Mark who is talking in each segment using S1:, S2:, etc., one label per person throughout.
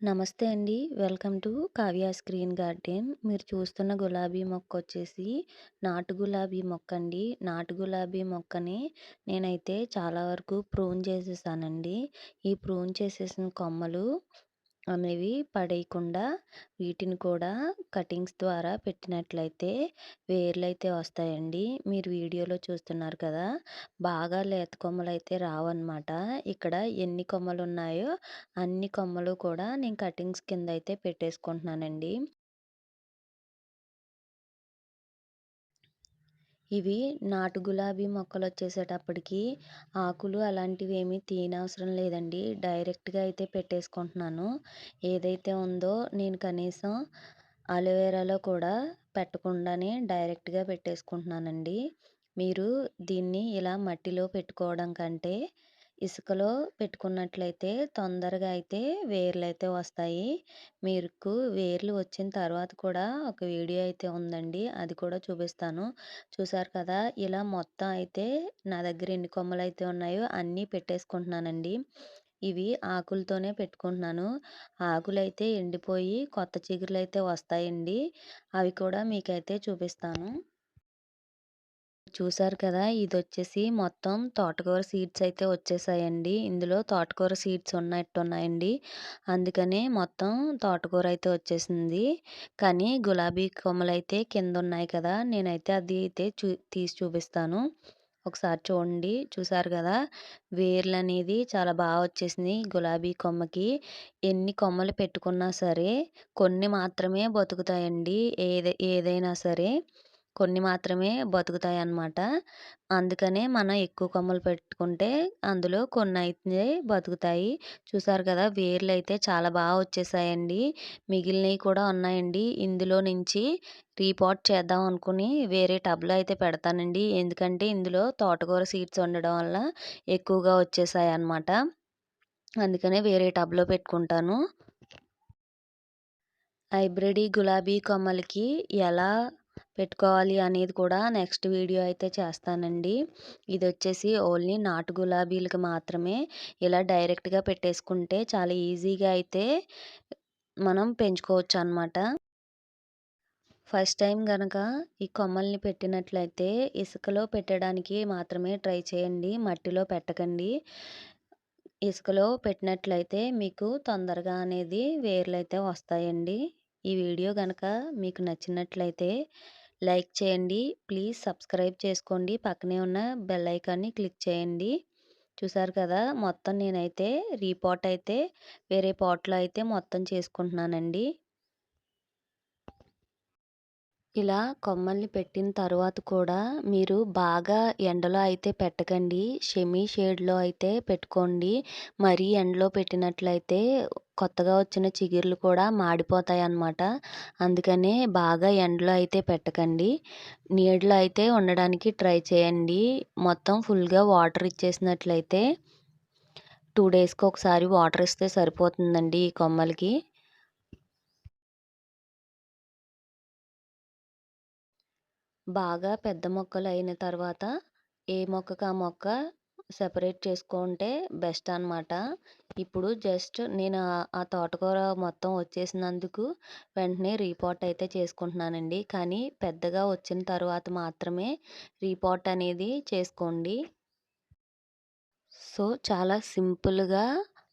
S1: నమస్తే అండి. Welcome to Kavya screen garden. మీరు చూస్తున్న గులాబీ మొక్క వచ్చేసి నాటు గులాబీ మొక్క అండి నాటు గులాబీ మొక్కని నేనైతే చాలా వరకు ప్రూన్ చేసేసానండి. ఈ ప్రూన్ చేసేసిన కొమ్మలు అనేవి పడేయకుండా వీటిని కూడా కటింగ్స్ ద్వారా పెట్టినట్లయితే వేర్లు అయితే వస్తాయండి. మీరు వీడియోలో చూస్తున్నారు కదా! బాగా లేత కొమ్మలు అయితే రావన్నమాట. ఇక్కడ ఎన్ని కొమ్మలు ఉన్నాయో అన్ని కొమ్మలు కూడా నేను కటింగ్స్ కింద అయితే పెట్టేసుకుంటున్నానండి. ఇవి నాటు గులాబీ మొక్కలు వచ్చేసేటప్పటికి ఆకులు అలాంటివి ఏమీ తీయనవసరం లేదండి. డైరెక్ట్‌గా అయితే పెట్టేసుకుంటున్నాను. ఏదైతే ఉందో నేను కనీసం అలోవెరాలో కూడా పెట్టకుండానే డైరెక్ట్‌గా పెట్టేసుకుంటున్నానండి. మీరు దీన్ని ఇలా మట్టిలో పెట్టుకోవడం కంటే ఇసుకలో పెట్టుకున్నట్లయితే తొందరగా అయితే వేర్లు అయితే వస్తాయి. మీకు వేర్లు వచ్చిన తర్వాత కూడా ఒక వీడియో అయితే ఉందండి. అది కూడా చూపిస్తాను. చూసారు కదా! ఇలా మొత్తం అయితే నా దగ్గర ఎన్ని కొమ్మలు అయితే ఉన్నాయో అన్నీ పెట్టేసుకుంటున్నానండి. ఇవి ఆకులతోనే పెట్టుకుంటున్నాను. ఆకులైతే ఎండిపోయి కొత్త చిగురులు అయితే వస్తాయండి. అవి కూడా మీకైతే చూపిస్తాను. చూసారు కదా! ఇది వచ్చేసి మొత్తం తోటకూర సీడ్స్ అయితే వచ్చేసాయండి. ఇందులో తోటకూర సీడ్స్ ఉన్నట్టున్నాయండి. అందుకనే మొత్తం తోటకూర అయితే వచ్చేసింది. కానీ గులాబీ కొమ్మలు అయితే కింద ఉన్నాయి కదా! నేనైతే అది అయితే చూ తీసి చూపిస్తాను. ఒకసారి చూడండి. చూసారు కదా! వేర్లు అనేది చాలా బాగా వచ్చేసింది గులాబీ కొమ్మకి. ఎన్ని కొమ్మలు పెట్టుకున్నా సరే కొన్ని మాత్రమే బతుకుతాయండి. ఏది ఏదైనా సరే కొన్ని మాత్రమే బతుకుతాయి అన్నమాట అందుకనే మనం ఎక్కువ కొమ్మలు పెట్టుకుంటే అందులో కొన్ని అయితే బతుకుతాయి. చూసారు కదా! వేర్లు అయితే చాలా బాగా వచ్చేసాయండి. మిగిలినవి కూడా ఉన్నాయండి. ఇందులో నుంచి రీపాట్ చేద్దాం అనుకుని వేరే టబ్‌లో అయితే పెడతానండి. ఎందుకంటే ఇందులో తోటకూర సీడ్స్ ఉండడం వల్ల ఎక్కువగా వచ్చేసాయి అన్నమాట అందుకనే వేరే టబ్‌లో పెట్టుకుంటాను. హైబ్రిడ్ గులాబీ కొమ్మలకి ఎలా పెట్టుకోవాలి అనేది కూడా నెక్స్ట్ వీడియో అయితే చేస్తానండి. ఇది వచ్చేసి ఓన్లీ నాటు గులాబీలకి మాత్రమే. ఇలా డైరెక్ట్‌గా పెట్టేసుకుంటే చాలా ఈజీగా అయితే మనం పెంచుకోవచ్చు అనమాట ఫస్ట్ టైం గనక ఈ కొమ్మల్ని పెట్టినట్లయితే ఇసుకలో పెట్టడానికి మాత్రమే ట్రై చేయండి. మట్టిలో పెట్టకండి. ఇసుకలో పెట్టినట్లయితే మీకు తొందరగా అనేది వేర్లయితే వస్తాయండి. ఈ వీడియో గనక మీకు నచ్చినట్లయితే లైక్ చేయండి. ప్లీజ్ సబ్స్క్రైబ్ చేసుకోండి. పక్కనే ఉన్న బెల్ ఐకాన్‌ని క్లిక్ చేయండి. చూసారు కదా! మొత్తం నేనైతే రీపాట్ అయితే వేరే పాట్‌లో అయితే మొత్తం చేసుకుంటున్నానండి. ఇలా కొమ్మల్ని పెట్టిన తర్వాత కూడా మీరు బాగా ఎండలో అయితే పెట్టకండి. షెమీ షేడ్‌లో అయితే పెట్టుకోండి. మరీ ఎండలో పెట్టినట్లయితే కొత్తగా వచ్చిన చిగుర్లు కూడా మాడిపోతాయి అన్నమాట అందుకనే బాగా ఎండలో అయితే పెట్టకండి. నీడలో అయితే ఉండడానికి ట్రై చేయండి. మొత్తం ఫుల్‌గా వాటర్ ఇచ్చేసినట్లయితే టూ డేస్‌కి ఒకసారి వాటర్ ఇస్తే సరిపోతుందండి ఈ కొమ్మలకి. బాగా పెద్ద మొక్కలు అయిన తర్వాత ఏ మొక్కకి ఆ మొక్క సెపరేట్ చేసుకుంటే బెస్ట్ అనమాట. ఇప్పుడు జస్ట్ నేను ఆ తోటకూర మొత్తం వచ్చేసినందుకు వెంటనే రీపాట్ అయితే చేసుకుంటున్నానండి. కానీ పెద్దగా వచ్చిన తర్వాత మాత్రమే రీపాట్ అనేది చేసుకోండి. సో, చాలా సింపుల్‌గా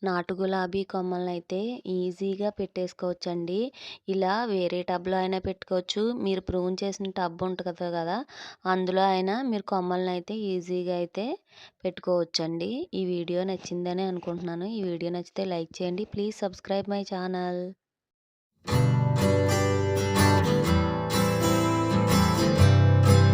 S1: నాటు గులాబీ కొమ్మలనైతే ఈజీగా పెట్టేసుకోవచ్చండి. ఇలా వేరే టబ్‌లో అయినా పెట్టుకోవచ్చు. మీరు ప్రూన్ చేసిన టబ్ ఉంటుంది కదా! అందులో అయినా మీరు కొమ్మలనైతే ఈజీగా అయితే పెట్టుకోవచ్చండి. ఈ వీడియో నచ్చిందని అనుకుంటున్నాను. ఈ వీడియో నచ్చితే లైక్ చేయండి. Please subscribe my channel.